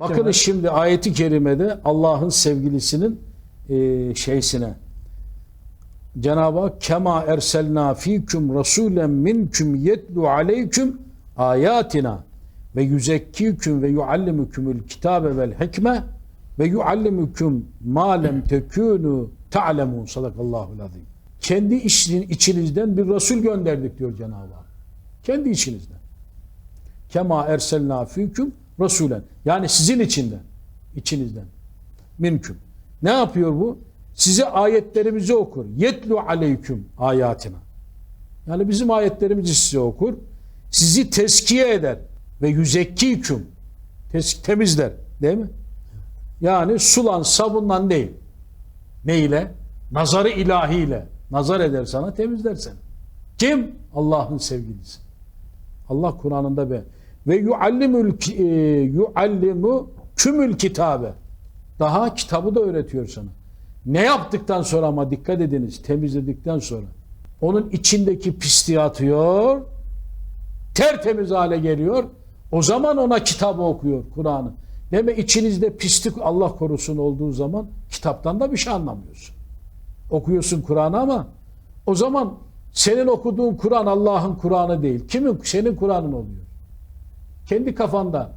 Bakın şimdi ayeti kerimede Allah'ın sevgilisinin e, şeysine Cenab-ı Hak kema erselna fiküm rasulen minküm yetlu aleyküm ayatina ve yüzekkiküm ve yuallimükümül kitabe vel hikme ve yuallimüküm ma lem tekûnû ta'lemun sadakallahu azim. Kendi içinizden bir Resul gönderdik diyor Cenab-ı Hak. Kendi içinizden. Kema erselna fiküm rasulen. Yani sizin içinden, içinizden. Minküm. Ne yapıyor bu? Size ayetlerimizi okur. Yetlu aleyküm ayatina. Yani bizim ayetlerimizi size okur. Sizi teskiye eder ve yüzekkiküm. Tes temizler. Değil mi? Yani sulan sabundan değil. Ne ile? Nazarı ilahiyle. Nazar eder sana temizler seni. Kim? Allah'ın sevgilisi. Allah Kur'an'ında be ve yuallimul ki- e, yuallimu kümül kitabe. Daha kitabı da öğretiyor sana. Ne yaptıktan sonra ama dikkat ediniz temizledikten sonra onun içindeki pisliği atıyor tertemiz hale geliyor. O zaman ona kitabı okuyor Kur'an'ı. Deme içinizde pislik Allah korusun olduğu zaman kitaptan da bir şey anlamıyorsun. Okuyorsun Kur'an'ı ama o zaman senin okuduğun Kur'an Allah'ın Kur'an'ı değil. Kimin? Senin Kur'an'ın oluyor. Kendi kafanda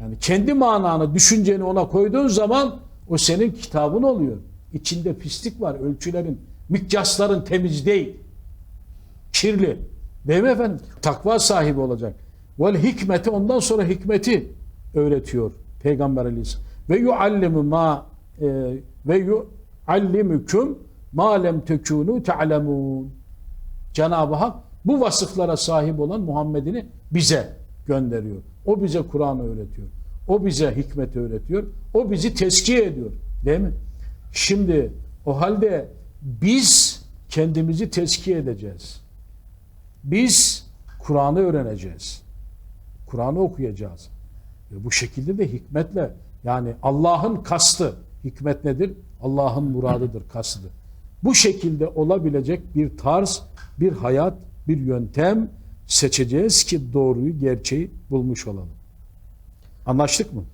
yani kendi mananı, düşünceni ona koyduğun zaman o senin kitabın oluyor. İçinde pislik var. Ölçülerin, mikyasların temiz değil. Kirli. Değil mi efendim? Takva sahibi olacak. Vel hikmeti ondan sonra hikmeti öğretiyor Peygamber Aleyhisselam. Ve yuallimu ma e, ve yuallimüküm ma lem tekunu ta'lemun. Cenab-ı Hak bu vasıflara sahip olan Muhammed'ini bize gönderiyor. O bize Kur'an'ı öğretiyor. O bize hikmeti öğretiyor. O bizi teskiye ediyor. Değil mi? Şimdi o halde biz kendimizi teskiye edeceğiz. Biz Kur'an'ı öğreneceğiz. Kur'an'ı okuyacağız. Ve bu şekilde de hikmetle yani Allah'ın kastı hikmet nedir? Allah'ın muradıdır, kastıdır. Bu şekilde olabilecek bir tarz, bir hayat, bir yöntem seçeceğiz ki doğruyu, gerçeği bulmuş olalım. Anlaştık mı?